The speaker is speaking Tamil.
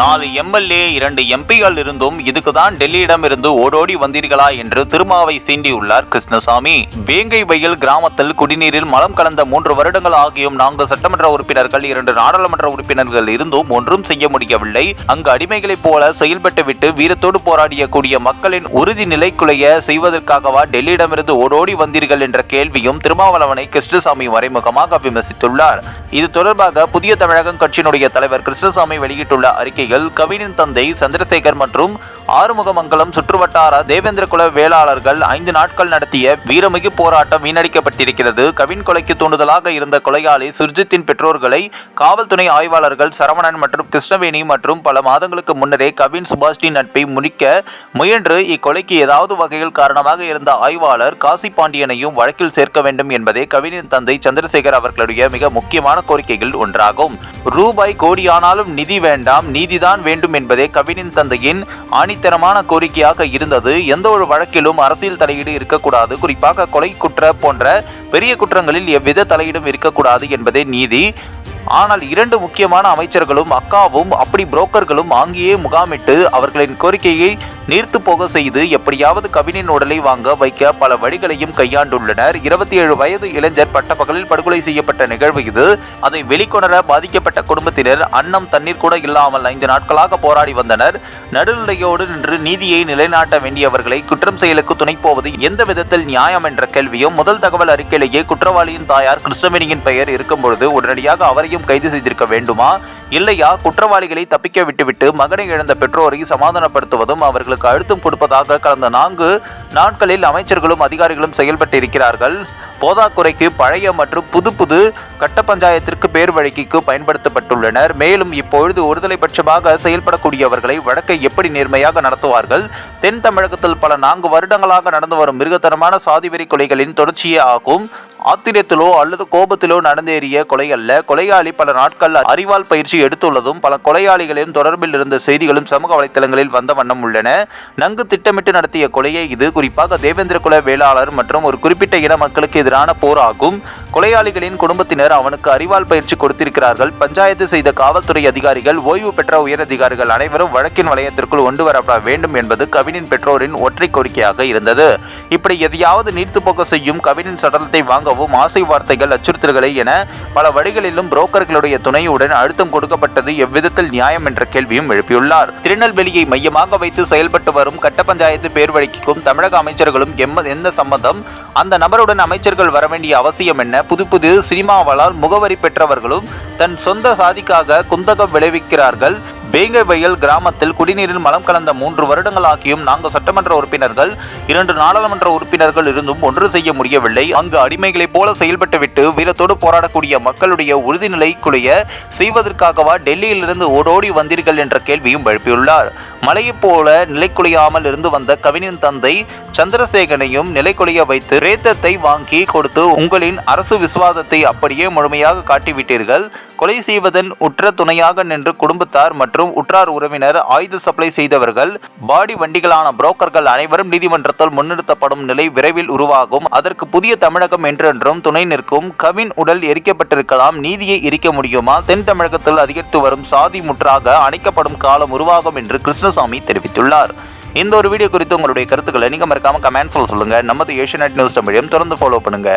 நாலு எம்எல்ஏ இரண்டு எம்பிகள் இருந்தும் இதுக்குதான் டெல்லியிடம் இருந்து ஓடோடி வந்தீர்களா என்று திருமாவை சீண்டியுள்ளார் கிருஷ்ணசாமி. வேங்கை வயல் கிராமத்தில் குடிநீரில் மலம் கலந்த மூன்று வருடங்கள் ஆகியும் நான்கு சட்டமன்ற உறுப்பினர்கள் இரண்டு நாடாளுமன்ற உறுப்பினர்கள் இருந்தும் ஒன்றும் செய்ய முடியவில்லை. அங்கு அடிமைகளைப் போல செயல்பட்டுவிட்டு வீரத்தோடு போராடிய கூடிய மக்களின் உறுதி நிலைக்குலைய செய்வதற்காகவா டெல்லியிடமிருந்து ஓடோடி வந்தீர்கள் என்ற கேள்வியும் திருமாவளவனை கிருஷ்ணசாமி மறைமுகமாக விமர்சித்துள்ளார். இது தொடர்பாக புதிய தமிழகம் கட்சியினுடைய தலைவர் கிருஷ்ணசாமி வெளியிட்டுள்ள அறிக்கை அறிக்கையில் கவினின் தந்தை சந்திரசேகர் மற்றும் ஆறுமுகமங்கலம் சுற்றுவட்டார தேவேந்திர குல வேளாளர்கள் ஐந்து நாட்கள் நடத்திய வீரமிகு போராட்டம் வீணடிக்கப்பட்டிருக்கிறது. கவின் கொலைக்கு தூண்டுதலாக இருந்த கொலையாளி சுர்ஜித்தின் பெற்றோர்களை காவல்துறை ஆய்வாளர்கள் சரவணன் மற்றும் கிருஷ்ணவேணி மற்றும் பல மாதங்களுக்கு முன்னரே கவின் சுபாஷ்டின் நட்பை முடிக்க முயன்று இக்கொலைக்கு ஏதாவது வகையில் காரணமாக இருந்த ஆய்வாளர் காசி பாண்டியனையும் வழக்கில் சேர்க்க வேண்டும் என்பதே கவினின் தந்தை சந்திரசேகர் அவர்களுடைய மிக முக்கியமான கோரிக்கைகள் ஒன்றாகும். ரூபாய் கோடியானாலும் நிதி வேண்டாம் நீதிதான் வேண்டும் என்பதே கவினின் தந்தையின் ஆணித்தரமான கோரிக்கையாக இருந்தது. எந்த ஒரு வழக்கிலும் அரசியல் தலையீடு இருக்கக்கூடாது. குறிப்பாக கொலை குற்ற போன்ற பெரிய குற்றங்களில் எவ்வித தலையீடும் இருக்கக்கூடாது என்பதே நீதி. ஆனால் இரண்டு முக்கியமான அமைச்சர்களும் அக்காவும் அப்படி புரோக்கர்களும் அங்கேயே முகாமிட்டு அவர்களின் கோரிக்கையை நீர்த்து போக செய்து எப்படியாவது கவினின் உடலை வாங்க வைக்க பல வழிகளையும் கையாண்டுள்ளனர். இருபத்தி ஏழு வயது இளைஞர் பட்டப்பகலில் படுகொலை செய்யப்பட்ட நிகழ்வு இது. அதை வெளிக்கொணர பாதிக்கப்பட்ட குடும்பத்தினர் அன்னம் தண்ணீர் கூட இல்லாமல் ஐந்து நாட்களாக போராடி வந்தனர். நடுநிலையோடு நின்று நீதியை நிலைநாட்ட வேண்டியவர்களை குற்றம் செயலுக்கு துணை போவது எந்த விதத்தில் நியாயம் என்ற கேள்வியும் முதல் தகவல் அறிக்கையிலேயே குற்றவாளியின் தாயார் கிருஷ்ணவேணியின் பெயர் இருக்கும் பொழுது உடனடியாக அவரையும் கைது செய்திருக்க வேண்டுமா? இல்லையா? குற்றவாளிகளை தப்பிக்க விட்டுவிட்டு மகனை இழந்த பெற்றோரை சமாதானப்படுத்துவதும் அவர்களுக்கு அழுத்தம் கொடுப்பதாக கடந்த நான்கு நாட்களில் அமைச்சர்களும் அதிகாரிகளும் செயல்பட்டு இருக்கிறார்கள் போதாக்குறைக்கு பழைய மற்றும் புது புது கட்ட பஞ்சாயத்திற்கு பேர் வழக்கிக்கு பயன்படுத்தப்பட்டுள்ளனர். மேலும் இப்பொழுது ஒருதலைபட்சமாக செயல்படக்கூடியவர்களை வழக்கை எப்படி நேர்மையாக நடத்துவார்கள்? தென் தமிழகத்தில் பல நான்கு வருடங்களாக நடந்து வரும் மிருகத்தனமான சாதிவெறி கொலைகளின் தொடர்ச்சியே ஆகும். ஆத்திரத்திலோ அல்லது கோபத்திலோ நடந்தேறிய கொலை அல்ல. கொலையாளி பல நாட்கள் அறிவால் பயிற்சி எடுத்துள்ளதும் பல கொலையாளிகளின் தொடர்பில் இருந்த செய்திகளும் சமூக வலைத்தளங்களில் வந்த வண்ணம் உள்ளன. நன்கு திட்டமிட்டு நடத்திய கொலையை இது. குறிப்பாக தேவேந்திர குல வேளாளர் மற்றும் ஒரு குறிப்பிட்ட இன மக்களுக்கு எதிரான போர் ஆகும். கொலையாளிகளின் குடும்பத்தினர் அவனுக்கு அறிவால் பயிற்சி கொடுத்திருக்கிறார்கள். பஞ்சாயத்து செய்த காவல்துறை அதிகாரிகள் ஓய்வு பெற்ற உயரதிகாரிகள் அனைவரும் வழக்கின் வளையத்திற்குள் கொண்டு வரப்பட வேண்டும் என்பது கவினின் பெற்றோரின் ஒற்றை கோரிக்கையாக இருந்தது. இப்படி எதையாவது நீர்த்து போக்க செய்யும் கவினின் சடலத்தை வாங்கவும் ஆசை வார்த்தைகள் அச்சுறுத்தல்களை என பல வழிகளிலும் புரோக்கர்களுடைய துணையுடன் அழுத்தம் கொடுக்க உருவாக்கப்பட்டது எவ்விதத்தில் நியாயம் என்ற கேள்வியும் எழுப்பியுள்ளார். திருநெல்வேலியை மையமாக வைத்து செயல்பட்டு வரும் கட்ட பஞ்சாயத்து பேர் வழக்கிக்கும் தமிழக அமைச்சர்களும் எந்த சம்பந்தம் அந்த நபருடன் அமைச்சர்கள் வர வேண்டிய அவசியம் என்ன? புது புது சினிமாவளால் முகவரி பெற்றவர்களும் தன் சொந்த சாதிக்காக குந்தகம் விளைவிக்கிறார்கள். வேங்கை வயல் கிராமத்தில் குடிநீரில் மலம் கலந்த மூன்று வருடங்களாகியும் நான்கு சட்டமன்ற உறுப்பினர்கள் இரண்டு நாடாளுமன்ற உறுப்பினர்கள் இருந்தும் ஒன்று செய்ய முடியவில்லை. அங்கு அடிமைகளைப் போல செயல்பட்டுவிட்டு வீரத்தோடு போராடக்கூடிய மக்களுடைய உறுதிநிலை குலைய செய்வதற்காகவா டெல்லியிலிருந்து ஓடோடி வந்தீர்கள் என்ற கேள்வியும் எழுப்பியுள்ளார். மலையைப் போல நிலைக்குலையாமல் இருந்து வந்த கவினின் தந்தை சந்திரசேகரனையும் நிலைக்குலைய வைத்து ரேத்தத்தை வாங்கி கொடுத்து உங்களின் அரசு விசுவாதத்தை அப்படியே முழுமையாக காட்டிவிட்டீர்கள். கொலை செய்வதன் உற்ற துணையாக நின்று குடும்பத்தார் மற்றும் உற்றார் உறவினர் ஆயுத சப்ளை செய்தவர்கள் பாடி வண்டிகளான புரோக்கர்கள் அனைவரும் நீதிமன்றத்தால் முன்னிறுத்தப்படும் நிலை விரைவில் உருவாகும். அதற்கு புதிய தமிழகம் என்றென்றும் துணை நிற்கும். கவின் உடல் எரிக்கப்பட்டிருக்கலாம் நீதியை எரிக்க முடியுமா? தென் தமிழகத்தில் அதிகரித்து வரும் சாதி முற்றாக அணைக்கப்படும் காலம் உருவாகும் என்று முத்துசாமி தெரிவித்துள்ளார். இந்த ஒரு வீடியோ குறித்து உங்களுடைய கருத்துக்களை நீங்க மறக்காம கமெண்ட்ஸ்ல சொல்லுங்க. நமது ஏஷியநெட் நியூஸ் தமிழையும் தொடர்ந்து ஃபாலோ பண்ணுங்க.